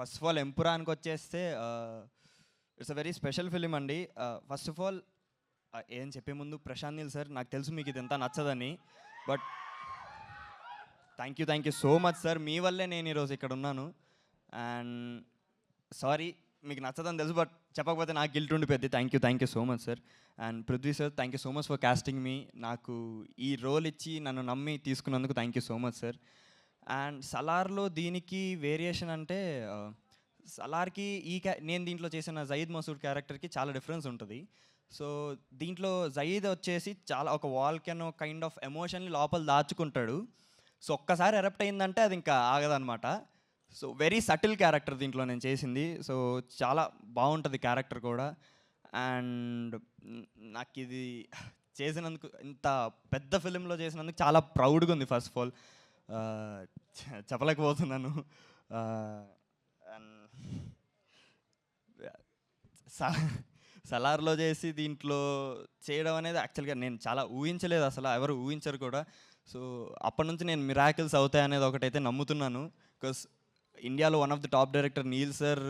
First of all ఎంపురానికి వచ్చేస్తే it's a very special film అండి. ఫస్ట్ ఆఫ్ ఆల్ ఏం చెప్పే ముందు ప్రశాంత్ నీల్ సార్ నాకు తెలుసు మీకు ఇది ఎంత నచ్చదని but thank you thank you so much sir. మీ వల్లే నేను ఈరోజు ఇక్కడ ఉన్నాను. అండ్ సారీ మీకు నచ్చదని తెలుసు బట్ చెప్పకపోతే నాకు guilt ఉండిపోద్ది. Thank you thank you so much sir. And Prithvi sir thank you so much for casting మీ. నాకు ఈ రోల్ ఇచ్చి నన్ను నమ్మి తీసుకున్నందుకు thank you so much sir. And సలార్లో దీనికి వేరియేషన్ అంటే సలార్కి ఈ క్యా నేను దీంట్లో చేసిన జయీద్ మసూద్ క్యారెక్టర్కి చాలా డిఫరెన్స్ ఉంటుంది. సో దీంట్లో జయీద్ వచ్చేసి చాలా ఒక వాల్కెనో కైండ్ ఆఫ్ ఎమోషన్ని లోపల దాచుకుంటాడు. సో ఒక్కసారి ఎరప్ట్ అయిందంటే అది ఇంకా ఆగదనమాట సో వెరీ సటిల్ క్యారెక్టర్ దీంట్లో నేను చేసింది. సో చాలా బాగుంటుంది క్యారెక్టర్ కూడా. అండ్ నాకు ఇది చేసినందుకు ఇంత పెద్ద ఫిలింలో చేసినందుకు చాలా ప్రౌడ్గా ఉంది ఫస్ట్ ఆఫ్ ఆల్. చెప్పలేకపోతున్నాను. స- సలార్లో చేసి దీంట్లో చేయడం అనేది యాక్చువల్గా నేను చాలా ఊహించలేదు అసలు ఎవరు ఊహించరు కూడా. సో అప్పటి నుంచి నేను మిరాకిల్స్ అవుతాయి అనేది ఒకటైతే నమ్ముతున్నాను. బికాస్ ఇండియాలో one of the top director Neel sir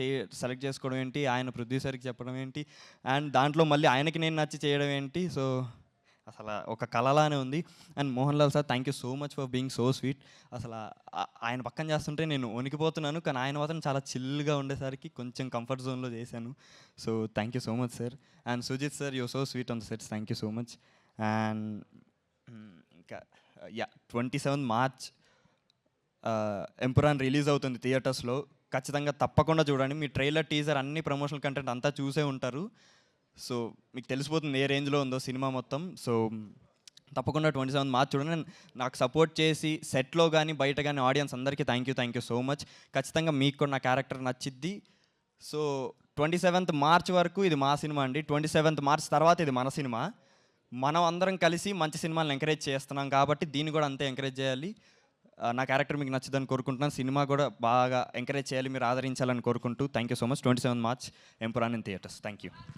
చే సెలెక్ట్ చేసుకోవడం ఏంటి ఆయన ప్రొడ్యూసర్కి చెప్పడం ఏంటి అండ్ దాంట్లో మళ్ళీ ఆయనకి నేను నచ్చి చేయడం ఏంటి సో అసలు ఒక కళలానే ఉంది. And Mohan Lal sir thank you so much for being so sweet అసలు ఆయన పక్కన చేస్తుంటే నేను వణికిపోతున్నాను కానీ ఆయన మాత్రం చాలా చిల్గా ఉండేసరికి కొంచెం కంఫర్ట్ జోన్లో చేశాను. So thank you so much sir and Sujeeth sir you so sweet on sets thank you so much and ఇంకా yeah twenty seven March Empuraan release అవుతుంది థియేటర్స్లో ఖచ్చితంగా తప్పకుండా చూడండి. మీ ట్రైలర్ టీజర్ అన్ని ప్రమోషనల్ కంటెంట్ అంతా చూసే ఉంటారు. సో మీకు తెలిసిపోతుంది ఏ రేంజ్లో ఉందో సినిమా మొత్తం. సో తప్పకుండా ట్వంటీ సెవెంత్ మార్చ్ చూడండి. నాకు సపోర్ట్ చేసి సెట్లో కానీ బయట కానీ ఆడియన్స్ అందరికీ thank you thank you so much ఖచ్చితంగా మీకు కూడా నా క్యారెక్టర్ నచ్చిద్ది. సో ట్వంటీ సెవెంత్ మార్చ్ వరకు ఇది మా సినిమా అండి. ట్వంటీ సెవెంత్ మార్చ్ తర్వాత ఇది మన సినిమా. మనం అందరం కలిసి మంచి సినిమాలను ఎంకరేజ్ చేస్తున్నాం కాబట్టి దీన్ని కూడా అంతే ఎంకరేజ్ చేయాలి. నా క్యారెక్టర్ మీకు నచ్చుదని కోరుకుంటున్నాను. సినిమా కూడా బాగా ఎంకరేజ్ చేయాలి మీరు ఆదరించాలని కోరుకుంటూ thank you so much twenty seven March Empuraan in theatres thank you